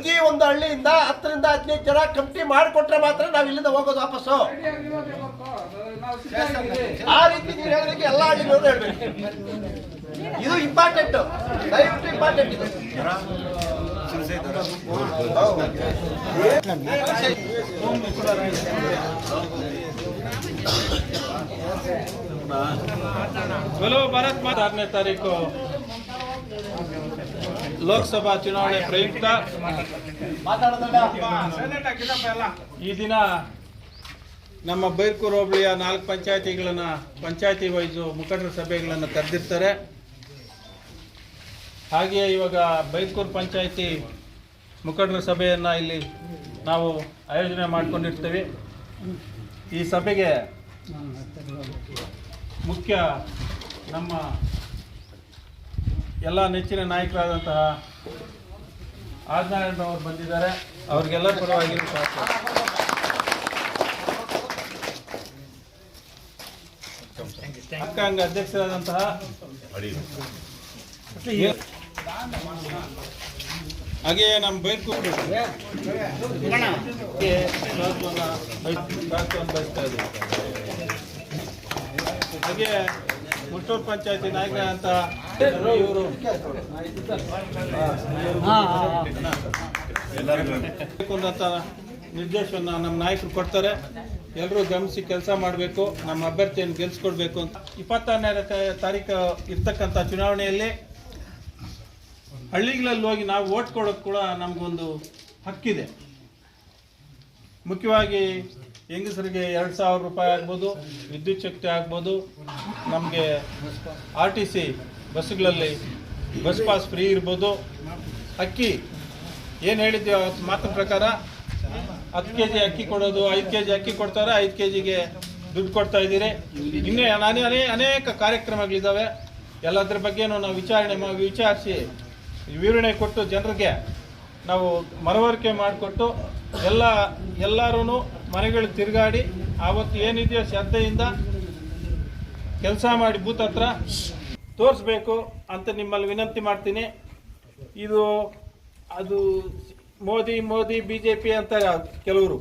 ಪ್ರತಿ ಒಂದು ಹಳ್ಳಿಯಿಂದ ಹತ್ತರಿಂದ ಹದಿನೈದು ಜನ ಕಮಿಟಿ ಮಾಡಿಕೊಟ್ರೆ ಮಾತ್ರ ನಾವು ಇಲ್ಲಿಂದ ಹೋಗೋದು ವಾಪಸ್ಸು. ಆ ರೀತಿ ನೀವು ಹೇಳೋದಕ್ಕೆ ಎಲ್ಲ ಹಳ್ಳಿನವರು ಹೇಳ್ಬೇಕು. ಇದು ಇಂಪಾರ್ಟೆಂಟ್ ದಯವಿಟ್ಟು ಇಂಪಾರ್ಟೆಂಟ್ ಇದು. ಚಲೋ ಭಾರತ್ ಮಾತಾರನೇ ತಾರೀಕು. ಲೋಕಸಭಾ ಚುನಾವಣೆ ಪ್ರಯುಕ್ತ. ಈ ದಿನ ನಮ್ಮ ಬೈರ್ಕೂರು ಹೋಬಳಿಯ ನಾಲ್ಕು ಪಂಚಾಯತಿಗಳನ್ನ ಪಂಚಾಯತಿ ವೈಸು ಮುಖಂಡರ ಸಭೆಗಳನ್ನು ಕರೆದಿರ್ತಾರೆ. ಹಾಗೆಯೇ ಇವಾಗ ಬೈರ್ಕೂರು ಪಂಚಾಯತಿ ಮುಖಂಡರ ಸಭೆಯನ್ನು ಇಲ್ಲಿ ನಾವು ಆಯೋಜನೆ ಮಾಡಿಕೊಂಡಿರ್ತೀವಿ. ಈ ಸಭೆಗೆ ಮುಖ್ಯ ನಮ್ಮ ಎಲ್ಲ ನೆಚ್ಚಿನ ನಾಯಕರಾದಂತಹ ಅವರು ಬಂದಿದ್ದಾರೆ. ಅವ್ರಿಗೆಲ್ಲ ಪರವಾಗಿ ಅಕ್ಕಂಗ ಅಧ್ಯಕ್ಷರಾದಂತಹ ಹಾಗೆಯೇ ನಮ್ಮ ಬೈಕು ಹಾಗೆ ಮುಟ್ಟೂರು ಪಂಚಾಯತಿ ಇವರು. ಅಂತ ನಿರ್ದೇಶನ ನಮ್ಮ ನಾಯಕರು ಕೊಡ್ತಾರೆ. ಎಲ್ಲರೂ ಗಮನಿಸಿ ಕೆಲಸ ಮಾಡಬೇಕು ನಮ್ಮ ಅಭ್ಯರ್ಥಿಯನ್ನು ಗೆಲ್ಲಿಸ್ಕೊಡ್ಬೇಕು ಅಂತ. ಇಪ್ಪತ್ತಾರನೇ ತಾರೀಕು ಇರ್ತಕ್ಕಂಥ ಚುನಾವಣೆಯಲ್ಲಿ ಹಳ್ಳಿಗಳಲ್ಲಿ ಹೋಗಿ ನಾವು ಓಟ್ ಕೊಡೋಕೆ ಕೂಡ ನಮಗೊಂದು ಹಕ್ಕಿದೆ. ಮುಖ್ಯವಾಗಿ ಹೆಂಗಸರಿಗೆ ಎರಡು ಸಾವಿರ ರೂಪಾಯಿ ಆಗ್ಬೋದು, ವಿದ್ಯುತ್ ಶಕ್ತಿ ಆಗ್ಬೋದು. ನಮಗೆ ಆರ್ ಟಿ ಸಿ ಬಸ್ಸುಗಳಲ್ಲಿ ಬಸ್ ಪಾಸ್ ಫ್ರೀ ಇರ್ಬೋದು. ಅಕ್ಕಿ, ಏನು ಹೇಳಿದ್ವಿ ಅವತ್ತು ಮಾತಿನ ಪ್ರಕಾರ ಹತ್ತು ಕೆ ಜಿ ಅಕ್ಕಿ ಕೊಡೋದು, ಐದು ಕೆ ಜಿ ಅಕ್ಕಿ ಕೊಡ್ತಾರೆ, ಐದು ಕೆ ಜಿಗೆ ದುಡ್ಡು ಕೊಡ್ತಾ ಇದ್ದೀರಿ. ಇನ್ನೇ ನಾನೇ ಅನೇ ಅನೇಕ ಕಾರ್ಯಕ್ರಮಗಳಿದ್ದಾವೆ ಎಲ್ಲದ್ರ ಬಗ್ಗೆನೂ ನಾವು ವಿಚಾರಣೆ ವಿಚಾರಿಸಿ ವಿವರಣೆ ಕೊಟ್ಟು ಜನರಿಗೆ ನಾವು ಮರವರಿಕೆ ಮಾಡಿಕೊಟ್ಟು ಎಲ್ಲ ಎಲ್ಲರೂ ಮನೆಗಳು ತಿರುಗಾಡಿ ಆವತ್ತು ಏನಿದೆಯೋ ಶ್ರದ್ಧೆಯಿಂದ ಕೆಲಸ ಮಾಡಿ ಬೂತ್ ಹತ್ರ ತೋರಿಸ್ಬೇಕು ಅಂತ ನಿಮ್ಮಲ್ಲಿ ವಿನಂತಿ ಮಾಡ್ತೀನಿ. ಇದು ಅದು Modi Modi B J P ಅಂತ ಕೆಲವರು.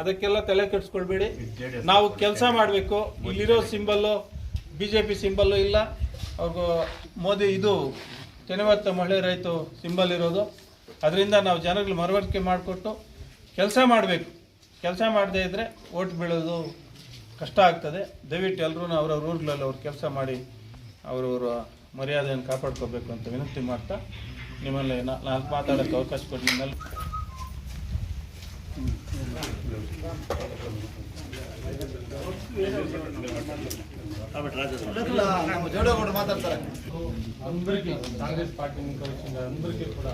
ಅದಕ್ಕೆಲ್ಲ ತಲೆ ಕೆಡಿಸ್ಕೊಳ್ಬೇಡಿ. ನಾವು ಕೆಲಸ ಮಾಡಬೇಕು. ಇಲ್ಲಿರೋ symbol B J P symbol ಇಲ್ಲ. ಅವ್ರಿಗೂ ಮೋದಿ ಇದು ತೆನವತ್ತ ಮಹಿಳೆ ರೈತು ಸಿಂಬಲ್ ಇರೋದು. ಅದರಿಂದ ನಾವು ಜನಗಳು ಮನವರಿಕೆ ಮಾಡಿಕೊಟ್ಟು ಕೆಲಸ ಮಾಡಬೇಕು ಕೆಲಸ ಮಾಡದೇ ಇದ್ದರೆ ಓಟ್ ಬೀಳೋದು ಕಷ್ಟ ಆಗ್ತದೆ ದಯವಿಟ್ಟು ಎಲ್ಲರೂ ಅವ್ರವ್ರ ಊರುಗಳಲ್ಲಿ ಅವ್ರು ಕೆಲಸ ಮಾಡಿ ಅವರವರ ಮರ್ಯಾದೆಯನ್ನು ಕಾಪಾಡ್ಕೋಬೇಕು ಅಂತ ವಿನಂತಿ ಮಾಡ್ತಾ ನಿಮ್ಮಲ್ಲಿ ನಾ- ನಾಲ್ಕು ಮಾತಾಡೋಕ್ಕೆ ಅವಕಾಶ ಕೊಡಿ ನಿಮ್ಮಲ್ಲಿ ನಮ್ಮ ಜೋಡಗೌಡರು మాట్లాడతారు అందరికీ కాంగ్రెస్ పార్టీ నుంచి వచ్చిన అందరికీ కూడా